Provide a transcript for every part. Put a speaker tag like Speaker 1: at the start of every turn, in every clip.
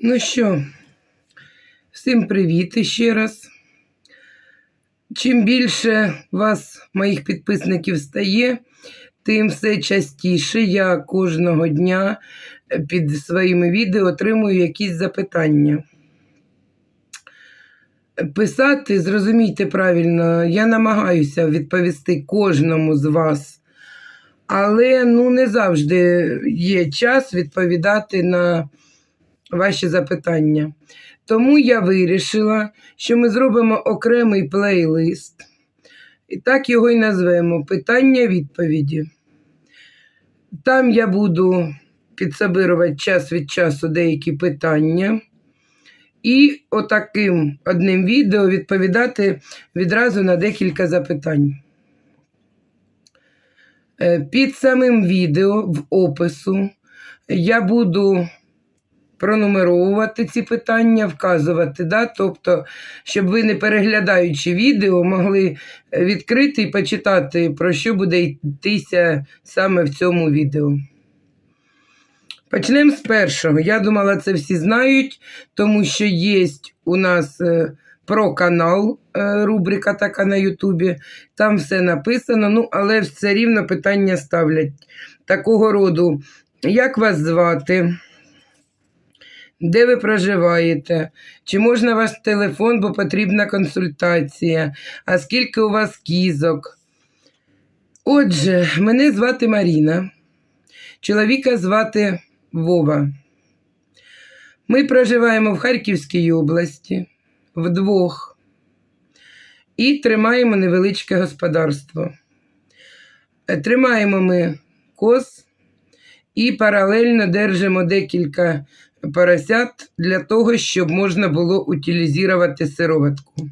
Speaker 1: Ну що, всім привіт ще раз. Чим більше вас, моїх підписників, стає, тим все частіше я кожного дня під своїми відео отримую якісь запитання. Писати, зрозумійте правильно, я намагаюся відповісти кожному з вас, але ну, не завжди є час відповідати на ваші запитання. Тому я вирішила, що ми зробимо окремий плейлист. І так його і назвемо Питання-відповіді. Там я буду підсобирувати час від часу деякі питання. І отаким одним відео відповідати відразу на декілька запитань. Е, Під самим відео в опису я буду пронумеровувати ці питання, вказувати, да? тобто, щоб ви, не переглядаючи відео, могли відкрити і почитати, про що буде йтися саме в цьому відео. Почнемо з першого. Я думала, це всі знають, тому що є у нас е, про канал, е, рубрика така на Ютубі. Там все написано, ну, але все рівно питання ставлять такого роду. Як вас звати? Де ви проживаєте? Чи можна ваш телефон, бо потрібна консультація? А скільки у вас кізок? Отже, мене звати Маріна, чоловіка звати Вова. Ми проживаємо в Харківській області вдвох і тримаємо невеличке господарство. Е, Тримаємо ми коз і паралельно держимо декілька поросят для того, щоб можна було утилізувати сироватку.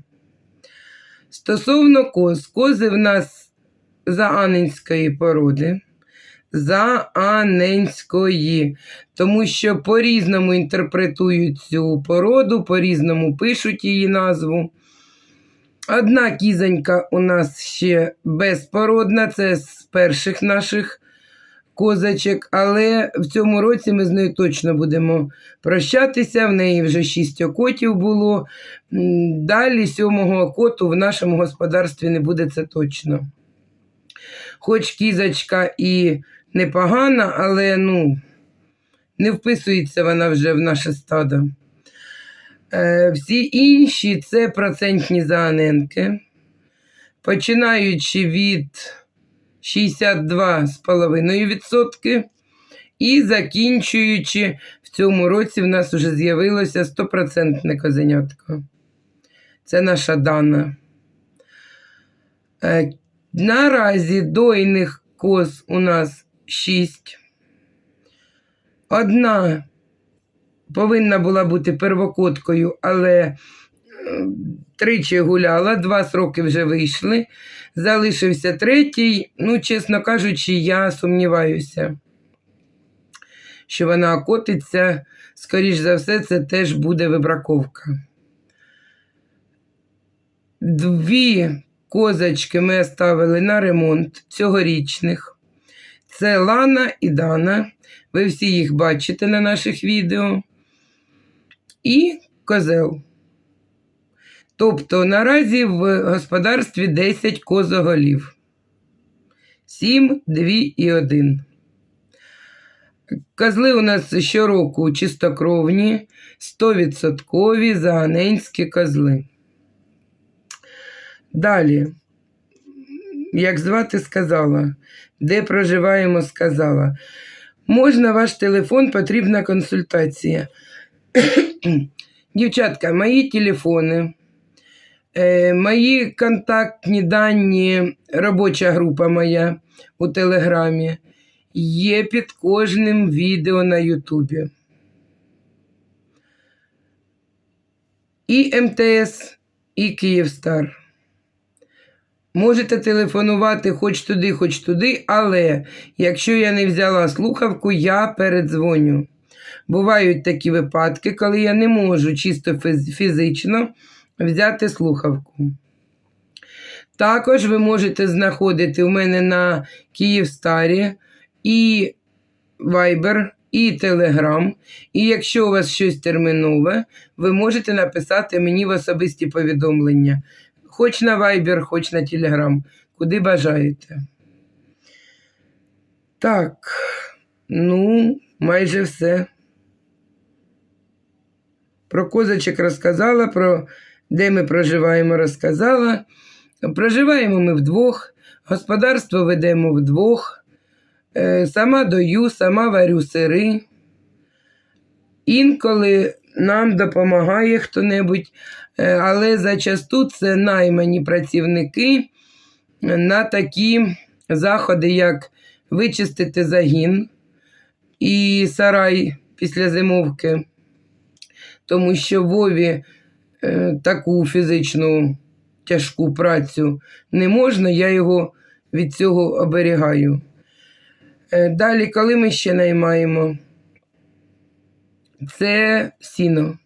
Speaker 1: Стосовно коз, кози в нас зааненської породи. Зааненської, тому що по-різному інтерпретують цю породу, по-різному пишуть її назву. Одна кізонька у нас ще безпородна, це з перших наших козачок, але в цьому році ми з нею точно будемо прощатися. В неї вже шість окотів було. Далі сьомого окоту в нашому господарстві не буде це точно. Хоч кізочка і непогана, але ну, не вписується вона вже в наше стадо. Е, всі інші це процентні зааненки, починаючи від 62,5% і закінчуючи в цьому році, в нас вже з'явилося 100% козенятко. Це наша дана. Е, Наразі дойних коз у нас 6. Одна повинна була бути первокоткою, але тричі гуляла, два сроки вже вийшли. Залишився третій. Ну, чесно кажучи, я сумніваюся, що вона окотиться. Скоріш за все, це теж буде вибраковка. Дві козочки ми оставили на ремонт цьогорічних. Це Лана і Дана. Ви всі їх бачите на наших відео. І козел. Тобто наразі в господарстві 10 козоголів. 7, 2 і 1. Козли у нас щороку чистокровні, 100% зааненські козли. Далі, як звати сказала, де проживаємо, сказала. Можна ваш телефон, потрібна консультація. Дівчатка, мої телефони, мої контактні дані, робоча група моя у Телеграмі є під кожним відео на Ютубі. І МТС, і Київстар. Можете телефонувати хоч туди, хоч туди, але якщо я не взяла слухавку, я передзвоню. Бувають такі випадки, коли я не можу чисто фіз- фізично взяти слухавку. Також ви можете знаходити у мене на Київстарі і Viber, і Телеграм. І якщо у вас щось термінове, ви можете написати мені в особисті повідомлення. Хоч на Viber, хоч на Telegram, куди бажаєте. Так, ну, майже все. Про козочок розказала, про де ми проживаємо, розказала. Проживаємо ми вдвох, господарство ведемо вдвох. Е, Сама дою, сама варю сири. Інколи нам допомагає хто-небудь, е, але зачасту це наймані працівники на такі заходи, як вичистити загін і сарай після зимовки, тому що Вові е, таку фізичну тяжку працю не можна, я його від цього оберігаю. Е, Далі, коли ми ще наймаємо, це сіно.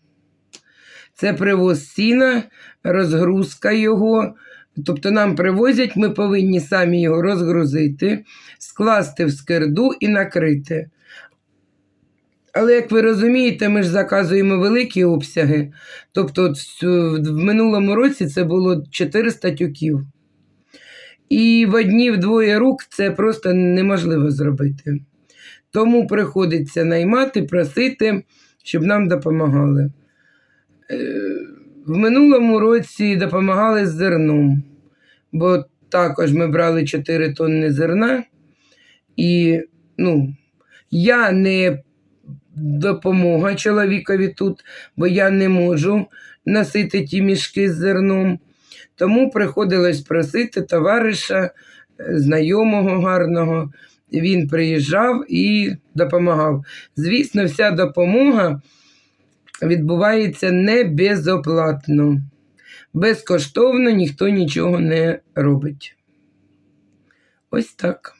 Speaker 1: Це привоз сіна, розгрузка його. Тобто нам привозять, ми повинні самі його розгрузити, скласти в скирду і накрити. Але, як ви розумієте, ми ж заказуємо великі обсяги. Тобто, в минулому році це було 400 тюків. І в одні вдвоє рук це просто неможливо зробити. Тому приходиться наймати, просити, щоб нам допомагали. Е, В минулому році допомагали з зерном, бо також ми брали 4 тонни зерна, і ну, я не допомога чоловікові тут, бо я не можу носити ті мішки з зерном. Тому приходилось просити товариша, е, знайомого гарного. Він приїжджав і допомагав. Звісно, вся допомога відбувається не безоплатно. Безкоштовно ніхто нічого не робить. Ось так.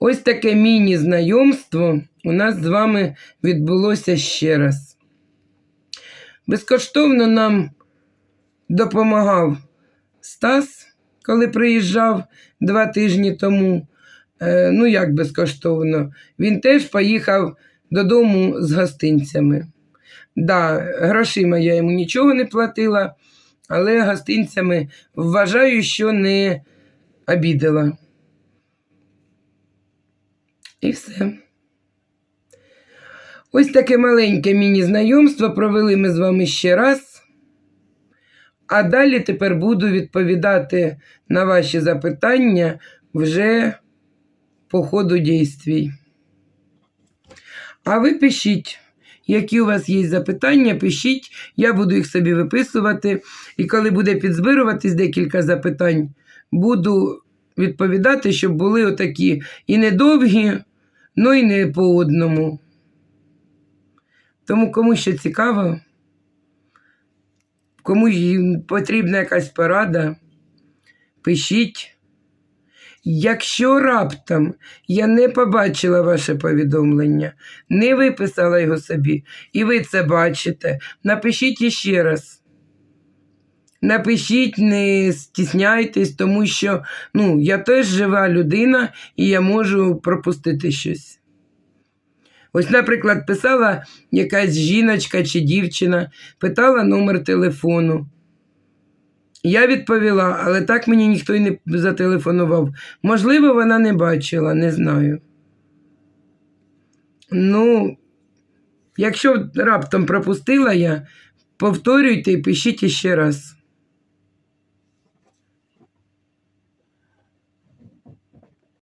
Speaker 1: Ось таке міні-знайомство у нас з вами відбулося ще раз. Безкоштовно нам допомагав Стас, коли приїжджав два тижні тому. Е, ну, як безкоштовно, він теж поїхав додому з гостинцями. Да, грошима я йому нічого не платила, але гостинцями вважаю, що не обідала. І все. Ось таке маленьке міні-знайомство провели ми з вами ще раз. А далі тепер буду відповідати на ваші запитання вже по ходу дійствій. А ви пишіть, які у вас є запитання, пишіть, я буду їх собі виписувати. І коли буде підзбируватись декілька запитань, буду відповідати, щоб були отакі і недовгі, ну і не по одному. Тому кому ще цікаво, кому потрібна якась порада, пишіть. Якщо раптом я не побачила ваше повідомлення, не виписала його собі, і ви це бачите, напишіть іще раз. Напишіть, не стісняйтесь, тому що ну, я теж жива людина і я можу пропустити щось. Ось, наприклад, писала якась жіночка чи дівчина, питала номер телефону. Я відповіла, але так мені ніхто й не зателефонував. Можливо, вона не бачила, не знаю. Ну, якщо раптом пропустила я, повторюйте і пишіть іще раз.